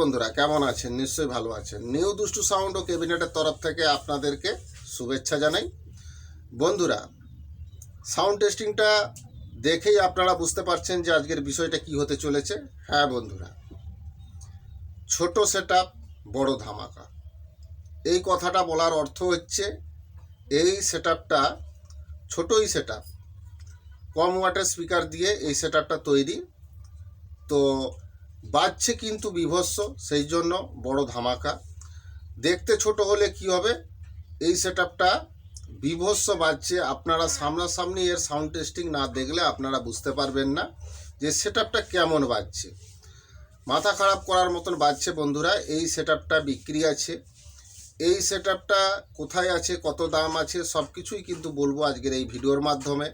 বন্ধুরা, কেমন আছেন? নিশ্চয়ই ভালো আছেন। নিউ দুষ্টু সাউন্ড ও ক্যাবিনেটের তরফ থেকে আপনাদেরকে শুভেচ্ছা জানাই। বন্ধুরা সাউন্ড টেস্টিংটা দেখেই আপনারা বুঝতে পারছেন যে আজকের বিষয়টা কি হতে চলেছে। হ্যাঁ বন্ধুরা, ছোট সেট বড় ধামাকা। এই কথাটা বলার অর্থ হচ্ছে, এই সেট আপটা ছোটোই সেট কম ওয়াটের স্পিকার দিয়ে এই সেট তৈরি। তো বাজছে কিন্তু বিভৎস সেই জন্য বড় ধামাকা। দেখতে ছোট হলে কি হবে? এই সেট আপটা বিভৎস বাজছে। আপনারা সামনাসামনি এর সাউন্ড টেস্টিং না দেখলে আপনারা বুঝতে পারবেন না যে সেট আপটা কেমন বাজছে। মাথা খারাপ করার মতন বাজছে বন্ধুরা, এই সেট আপটা বিক্রি আছে। এই সেট আপটা কোথায় আছে, কত দাম আছে সব কিছুই কিন্তু বলব আজকের এই ভিডিওর মাধ্যমে।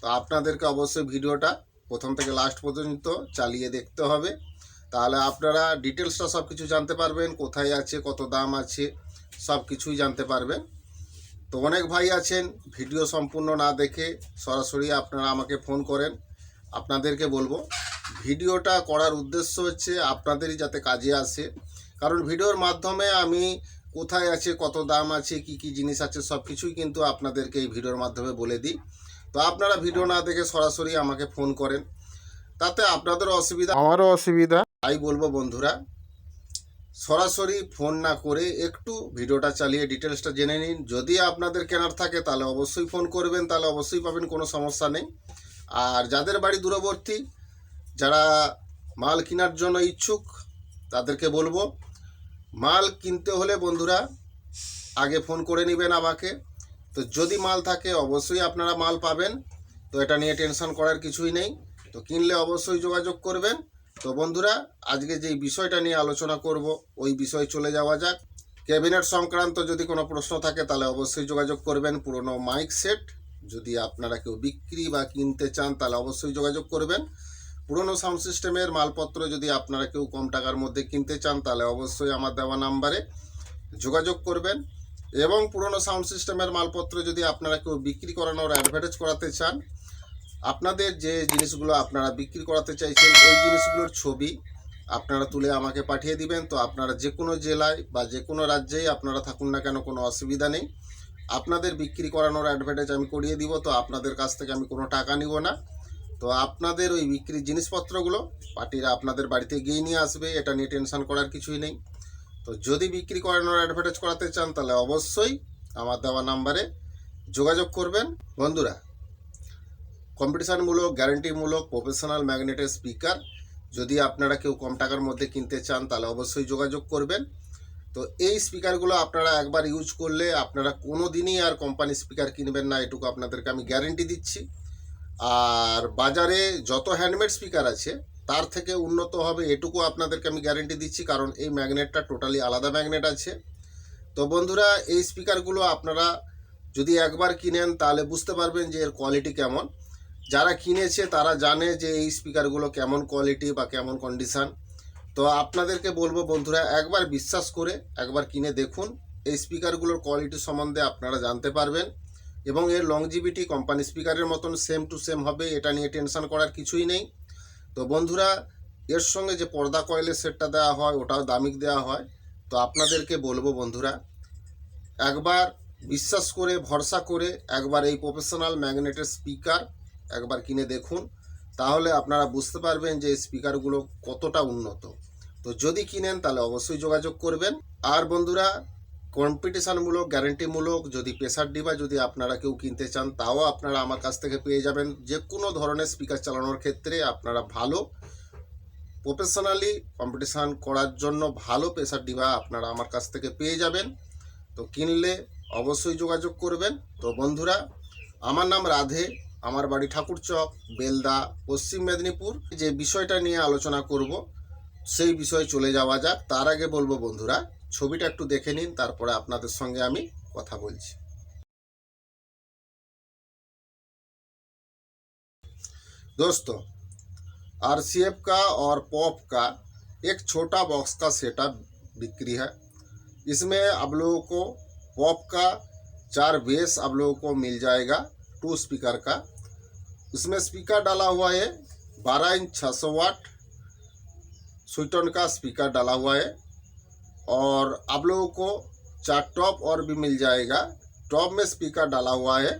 তো আপনাদেরকে অবশ্যই ভিডিওটা প্রথম থেকে লাস্ট পর্যন্ত চালিয়ে দেখতে হবে। তাহলে আপনারা ডিটেলসটা সব কিছু জানতে পারবেন, কোথায় আছে, কত দাম আছে সব কিছুই জানতে পারবেন। তো অনেক ভাই আছেন, ভিডিও সম্পূর্ণ না দেখে সরাসরি আপনারা আমাকে ফোন করেন, আপনাদেরকে বলব। ভিডিওটা করার উদ্দেশ্য হচ্ছে আপনাদেরই যাতে কাজে আসে। কারণ ভিডিওর মাধ্যমে আমি কোথায় আছে, কত দাম আছে, কি কি জিনিস আছে সব কিছুই কিন্তু আপনাদেরকে এই ভিডিওর মাধ্যমে বলে দিই। তো আপনারা ভিডিও না দেখে সরাসরি আমাকে ফোন করেন, তাতে আপনাদেরও অসুবিধা আমারও অসুবিধা। তাই বলব বন্ধুরা, সরাসরি ফোন না করে একটু ভিডিওটা চালিয়ে ডিটেলসটা জেনে নিন। যদি আপনাদের কেনার থাকে, তাহলে অবশ্যই ফোন করবেন, তাহলে অবশ্যই পাবেন, কোনো সমস্যা নেই। আর যাদের বাড়ি দূরবর্তী, যারা মাল কেনার জন্য ইচ্ছুক, তাদেরকে বলব, মাল কিনতে হলে বন্ধুরা, আগে ফোন করে নেবেন আমাকে। তো যদি মাল থাকে, অবশ্যই আপনারা মাল পাবেন। তো এটা নিয়ে টেনশন করার কিছুই নেই। তো কিনলে অবশ্যই যোগাযোগ করবেন। তো বন্ধুরা, আজকে যেই বিষয়টা নিয়ে আলোচনা করব, ওই বিষয়ে চলে যাওয়া যাক। ক্যাবিনেট সংক্রান্ত যদি কোনো প্রশ্ন থাকে, তাহলে অবশ্যই যোগাযোগ করবেন। পুরনো মাইক সেট, যদি আপনারা কেউ বিক্রি বা কিনতে চান, তাহলে অবশ্যই যোগাযোগ করবেন। পুরনো সাউন্ড সিস্টেমের মালপত্র যদি আপনারা কেউ কম টাকার মধ্যে কিনতে চান, তাহলে অবশ্যই আমার দেওয়া নাম্বারে যোগাযোগ করবেন। এবং পুরনো সাউন্ড সিস্টেমের মালপত্র যদি আপনারা কেউ বিক্রি করানোর অ্যাডভার্টাইজ করাতে চান আপনাদের যে জিনিসগুলো আপনারা বিক্রি করাতে চাইছেন, ওই জিনিসগুলোর ছবি আপনারা তুলে আমাকে পাঠিয়ে দিবেন। তো আপনারা যে কোনো জেলায় বা যে কোনো রাজ্যেই আপনারা থাকুন না কেন, কোনো অসুবিধা নেই। আপনাদের বিক্রি করানোর অ্যাডভার্টাইজ আমি করিয়ে দিব, তো আপনাদের কাছ থেকে আমি কোনো টাকা নিব না। তো আপনাদের ওই বিক্রির জিনিসপত্রগুলো পার্টিরা আপনাদের বাড়িতে গিয়ে নিয়ে আসবে, এটা নিয়ে টেনশন করার কিছুই নেই। তো যদি বিক্রি করানোর অ্যাডভার্টাইজ করাতে চান, তাহলে অবশ্যই আমার দেওয়া নাম্বারে যোগাযোগ করবেন। বন্ধুরা কম্পিটিশানমূলক গ্যারান্টিমূলক প্রফেশনাল ম্যাগনেটের স্পিকার যদি আপনারা কেউ কম টাকার মধ্যে কিনতে চান, তাহলে অবশ্যই যোগাযোগ করবেন। তো এই স্পিকারগুলো আপনারা একবার ইউজ করলে আপনারা কোনো দিনই আর কোম্পানি স্পিকার কিনবেন না, এটুকু আপনাদেরকে আমি গ্যারেন্টি দিচ্ছি। আর বাজারে যত হ্যান্ডমেড স্পিকার আছে, তার থেকে উন্নত হবে, এটুকু আপনাদেরকে আমি গ্যারেন্টি দিচ্ছি, কারণ এই ম্যাগনেটটা টোটালি আলাদা ম্যাগনেট আছে। তো বন্ধুরা, এই স্পিকারগুলো আপনারা যদি একবার কিনেন, তাহলে বুঝতে পারবেন যে এর কোয়ালিটি কেমন। যারা কিনেছে, তারা জানে যে এই স্পিকারগুলো কেমন কোয়ালিটি বা কেমন কন্ডিশান তো আপনাদেরকে বলব বন্ধুরা, একবার বিশ্বাস করে একবার কিনে দেখুন। এই স্পিকারগুলোর কোয়ালিটি সম্বন্ধে আপনারা জানতে পারবেন এবং এর লংজিভিটি কোম্পানি স্পিকারের মতন সেম টু সেম হবে, এটা নিয়ে টেনশন করার কিছুই নেই। তো বন্ধুরা, এর সঙ্গে যে পর্দা কয়েলের সেটটা দেওয়া হয়, ওটাও দামিক দেওয়া হয়। তো আপনাদেরকে বলব বন্ধুরা, একবার বিশ্বাস করে, ভরসা করে একবার এই প্রফেশনাল ম্যাগনেটের স্পিকার একবার কিনে দেখুন। তাহলে আপনারা বুঝতে পারবেন যে স্পিকারগুলো কতটা উন্নত। তো যদি কিনেন, তাহলে অবশ্যই যোগাযোগ করবেন। আর বন্ধুরা, কম্পিটিশানমূলক, গ্যারেন্টিমূলক, যদি প্রেসার ডিবা যদি আপনারা কেউ কিনতে চান, তাও আপনারা আমার কাছ থেকে পেয়ে যাবেন। যে কোনো ধরনের স্পিকার চালানোর ক্ষেত্রে আপনারা ভালো, প্রফেশনালি কম্পিটিশান করার জন্য ভালো প্রেসার ডিবা আপনারা আমার কাছ থেকে পেয়ে যাবেন। তো কিনলে অবশ্যই যোগাযোগ করবেন। তো বন্ধুরা, আমার নাম রাধে। আমার বাড়ি ঠাকুরচক বেলদা পশ্চিম মেদিনীপুর যে বিষয়টা নিয়ে আলোচনা করব সেই বিষয়ে চলে যাওয়া যাক তার আগে বলবো বন্ধুরা ছবিটা একটু দেখে নিন তারপরে আপনাদের সঙ্গে আমি কথা বলছি दोस्तों आर का और पॉप का एक छोटा बॉक्स का सेटअप बिक्री है इसमें आप लोगों को पॉप का चार बेस आप लोगों को मिल जाएगा टू स्पीकर का उसमें स्पीकर डाला हुआ है, बारह इंच छः सौ वाट स्वीटन का स्पीकर डाला हुआ है। और आप लोगों को चार टॉप और भी मिल जाएगा। टॉप में स्पीकर डाला हुआ है,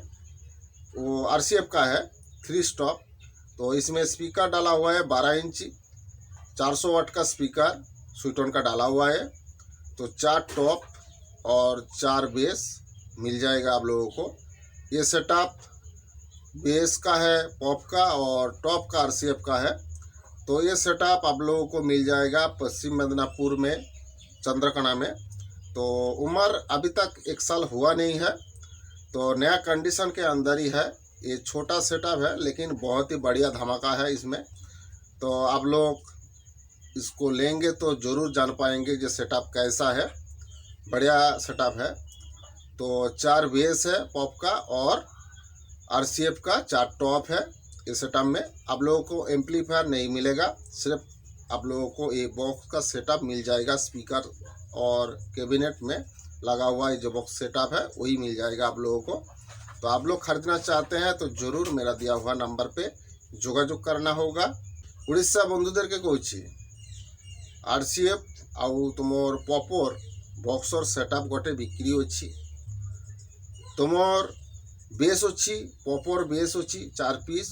वो आरसीएफ का है थ्री स्टॉप तो इसमें स्पीकर डाला हुआ है, बारह इंची 400 वाट का स्पीकर स्वीटन का डाला हुआ है। तो चार टॉप और चार बेस मिल जाएगा आप लोगों को। ये सेटअप बेस का है, पॉप का और टॉप का आरसीएफ का है। तो ये सेटअप आप लोगों को मिल जाएगा पश्चिम मिदनापुर में चंद्रकणा में। तो उम्र अभी तक एक साल हुआ नहीं है। तो नया कंडीशन के अंदर ही है। ये छोटा सेटअप है, लेकिन बहुत ही बढ़िया धमाका है इसमें। तो आप लोग इसको लेंगे तो ज़रूर जान पाएँगे ये सेटअप कैसा है। बढ़िया सेटअप है। तो चार बेस है, पॉप का और आर का चार टॉप है इस सेटअप में आप लोगों को एम्पलीफायर नहीं मिलेगा सिर्फ आप लोगों को ये बॉक्स का सेटअप मिल जाएगा स्पीकर और कैबिनेट में लगा हुआ ये जो बॉक्स सेटअप है वही मिल जाएगा आप लोगों को तो आप लोग खरीदना चाहते हैं तो ज़रूर मेरा दिया हुआ नंबर पे যোগাযোগ करना होगा উড়িষ্যা বন্ধুদেরকে কইছি আরসিএফ আউ তোমার পপর বক্সর সেটআপ গোটে বিক্রি অছি তোমার বেস অছি পপর বেস অছি, চার পিস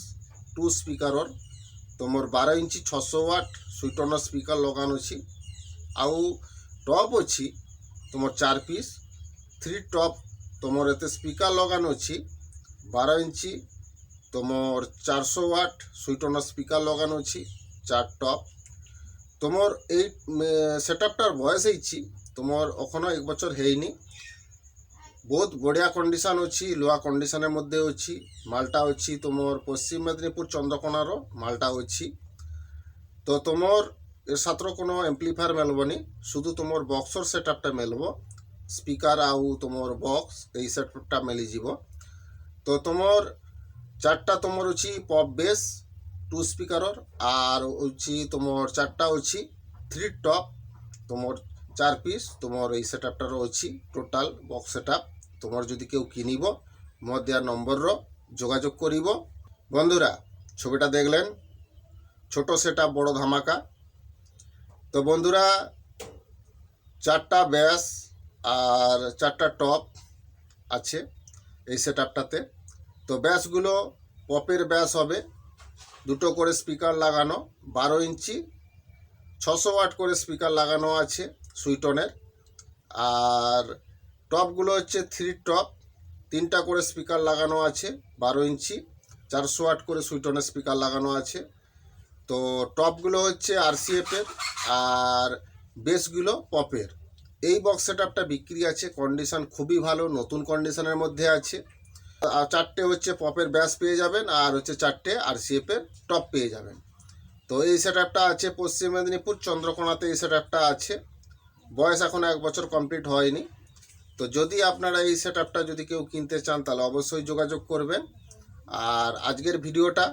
টু স্পিকারর তোমার বার ইঞ্চি, ছশো ওয়াট সুইটনর স্পিকার লগানো অছি। আউ টপ অছি, তোমার চার পিস থ্রি টপ তোমার এতে স্পিকার লগানো অছি। বার ইঞ্চি, তোমার চারশো ওয়াট সুইটনর স্পিকার লগানো অছি, চার টপ তোমার এই সেটআপটার বয়স হয়েছি তোমার এখনও এক বছর হয়নি। ବହୁତ ବଢ଼ିଆ କଣ୍ଡିସନ୍ ଅଛି ଲୁହା କଣ୍ଡିସନ୍ ମଧ୍ୟ ଅଛି ମାଲ୍ଟା ଅଛି ତୁମର ପଶ୍ଚିମ ମେଦିନୀପୁର ଚନ୍ଦ୍ରକୋଣାର ମାଲ୍ଟା ଅଛି ତ ତୁମର ଏ ସାଥିର কোনো ଆମ୍ପ୍ଲିଫାୟର୍ ମିଳିବନି শুধু ତୁମର ବକ୍ସର ସେଟଅପ୍ଟା ମିଳିବ ସ୍ପିକର୍ ଆଉ ତୁମର ବକ୍ସ ଏଇ ସେଟଅପ୍ଟା ମିଳିଯିବ ତ ତୁମର চারটা ତୁମର হচ্ছে ପପ୍ ବେସ୍ ଟୁ স্পিকারর ଆର୍ ହେଉଛି ତୁମର চারটা ଅଛି ଥ୍ରୀ ଟପ୍ ତୁମର চার ପିସ୍ ତୁମର ଏଇ সেট ଅଛି হচ্ছে ବକ୍ସ ସେଟଅପ୍ তোমার যদি কেউ কিনিব ମୋ দেওয়া নম্বরর যোগাযোগ করিব। বন্ধুরা, ছবিটা দেখলেন, ছোট সেটআপ বড় ধামাকা। তো বন্ধুরা, চারটা ব্যাস আর চারটা টপ আছে এই সেটআপটাতে। তো ব্যাসগুলো পপের ব্যাস হবে, দুটো করে স্পিকার লাগানো, বারো ইঞ্চি, ছশো ওয়াট করে স্পিকার লাগানো আছে সুইটনের। আর টপগুলো হচ্ছে থ্রি টপ তিনটা করে স্পিকার লাগানো আছে, বারো ইঞ্চি। চারশো আট করে সুইটনের স্পিকার লাগানো আছে। তো টপগুলো হচ্ছে আরসিএফের আর বেসগুলো পপের এই বক্স সেটআপটা বিক্রি আছে কন্ডিশন খুবই ভালো, নতুন কন্ডিশনের মধ্যে আছে। আর চারটে হচ্ছে পপের ব্যাস পেয়ে যাবেন, আর হচ্ছে চারটে আরসিএফের টপ পেয়ে যাবেন। তো এই সেটআপটা আছে পশ্চিম মেদিনীপুর, চন্দ্রকোনাতে এই সেটআপটা আছে। বয়স এখন এক বছর কমপ্লিট হয়নি। তো যদি আপনারা এই সেটআপটা যদি কেউ কিনতে চান, তাহলে অবশ্যই যোগাযোগ করবেন। আর আজকের ভিডিওটা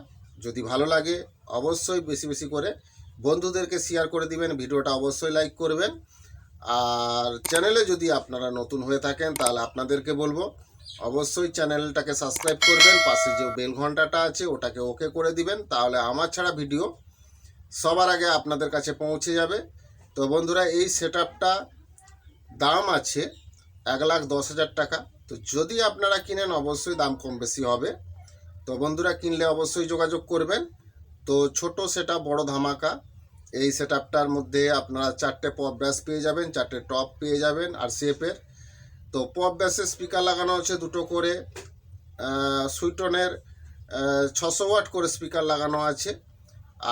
যদি ভালো লাগে, অবশ্যই বেশি বেশি করে বন্ধুদেরকে শেয়ার করে দিবেন, ভিডিওটা অবশ্যই লাইক করবেন। আর চ্যানেলে যদি আপনারা নতুন হয়ে থাকেন, তাহলে আপনাদেরকে বলব, অবশ্যই চ্যানেলটাকে সাবস্ক্রাইব করবেন, পাশে যে বেল ঘন্টাটা আছে, ওটাকে ওকে করে দিবেন, তাহলে আমার ছাড়া ভিডিও সবার আগে আপনাদের কাছে পৌঁছে যাবে। তো বন্ধুরা, এই সেটআপটা দাম আছে এক লাখ দশ হাজার টাকা। তো যদি আপনারা কিনেন, অবশ্যই দাম কম বেশি হবে। তো বন্ধুরা কিনলে অবশ্যই যোগাযোগ করবেন। তো ছোট সেটা, বড় ধামাকা। এই সেটআপটার মধ্যে আপনারা চারটে পপ ব্যাস পেয়ে যাবেন, চারটে টপ পেয়ে যাবেন আর সেপের তো পপ ব্যাসের স্পিকার লাগানো হচ্ছে দুটো করে। সুইটনের ছশো ওয়াট করে স্পিকার লাগানো আছে।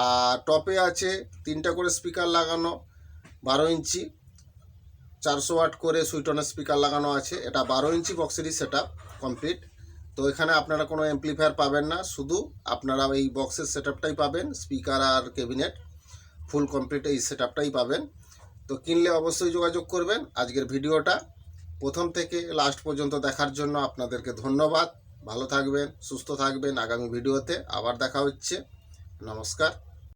আর টপে আছে তিনটা করে স্পিকার লাগানো, বারো ইঞ্চি। চারশো ওয়াট করে সুইটনের স্পিকার লাগানো আছে। এটা বারো ইঞ্চি বক্সেরই সেট কমপ্লিট তো এখানে আপনারা কোনো এমপ্লিফায়ার পাবেন না। শুধু আপনারা এই বক্সের সেট পাবেন স্পিকার আর ক্যাবিনেট ফুল কমপ্লিট এই সেট পাবেন। তো কিনলে অবশ্যই যোগাযোগ করবেন। আজকের ভিডিওটা প্রথম থেকে লাস্ট পর্যন্ত দেখার জন্য আপনাদেরকে ধন্যবাদ। ভালো থাকবেন, সুস্থ থাকবেন। আগামী ভিডিওতে আবার দেখা হচ্ছে। নমস্কার।